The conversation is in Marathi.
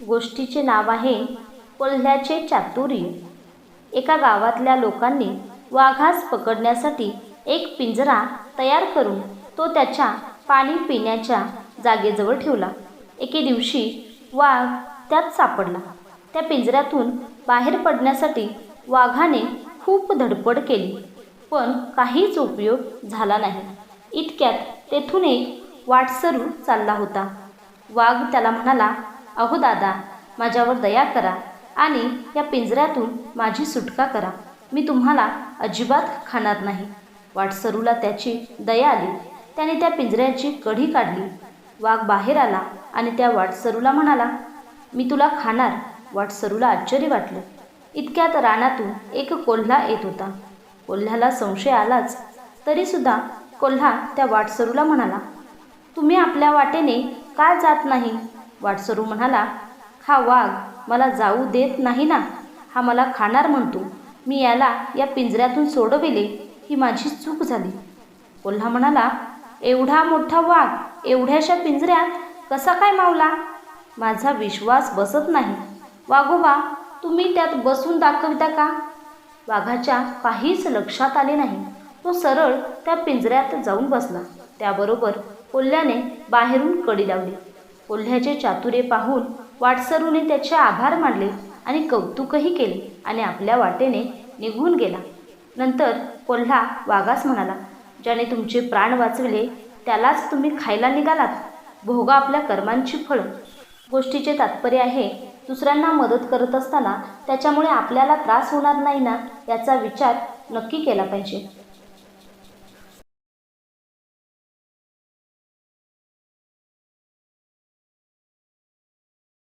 गोष्टीचे नाव आहे कोल्ह्याचे चातुर्य. एका गावातल्या लोकांनी वाघास पकडण्यासाठी एक पिंजरा तयार करून तो त्याच्या पाणी पिण्याच्या जागेजवळ ठेवला. एके दिवशी वाघ त्यात सापडला. त्या पिंजऱ्यातून बाहेर पडण्यासाठी वाघाने खूप धडपड केली पण काहीच उपयोग झाला नाही. इतक्यात तेथून एक वाटसरू चालला होता. वाघ त्याला म्हणाला अहो दादा माझ्यावर दया करा आणि या पिंजऱ्यातून माझी सुटका करा. मी तुम्हाला अजिबात खाणार नाही. वाटसरूला त्याची दया आली. त्याने त्या पिंजऱ्याची कढी काढली. वाघ बाहेर आला आणि त्या वाटसरूला म्हणाला मी तुला खाणार. वाटसरूला आश्चर्य वाटलं. इतक्यात रानातून एक कोल्हा येत होता. कोल्ह्याला संशय आलाच. तरीसुद्धा कोल्हा त्या वाटसरूला म्हणाला तुम्ही आपल्या वाटेने का जात नाही? वाटसरू म्हणाला हा वाघ मला जाऊ देत नाही ना? हा मला खाणार म्हणतो. मी याला या पिंजऱ्यातून सोडविले. ही माझी चूक झाली. कोल्हा म्हणाला एवढा मोठा वाघ एवढ्याशा पिंजऱ्यात कसा काय मावला? माझा विश्वास बसत नाही. वाघोबा तुम्ही त्यात बसून दाखविता का? वाघाच्या काहीच लक्षात आले नाही. तो सरळ त्या पिंजऱ्यात जाऊन बसला. त्याबरोबर कोल्ह्याने बाहेरून कडी लावली. कोल्ह्याचे चातुर्य पाहून वाटसरूने त्याचे आभार मानले आणि कौतुकही केले आणि आपल्या वाटेने निघून गेला. नंतर कोल्हा वाघास म्हणाला ज्याने तुमचे प्राण वाचविले त्यालाच तुम्ही खायला निघालात. भोगा आपल्या कर्मांची फळं. गोष्टीचे तात्पर्य आहे दुसऱ्यांना मदत करत असताना त्याच्यामुळे आपल्याला त्रास होणार नाही ना याचा विचार नक्की केला पाहिजे.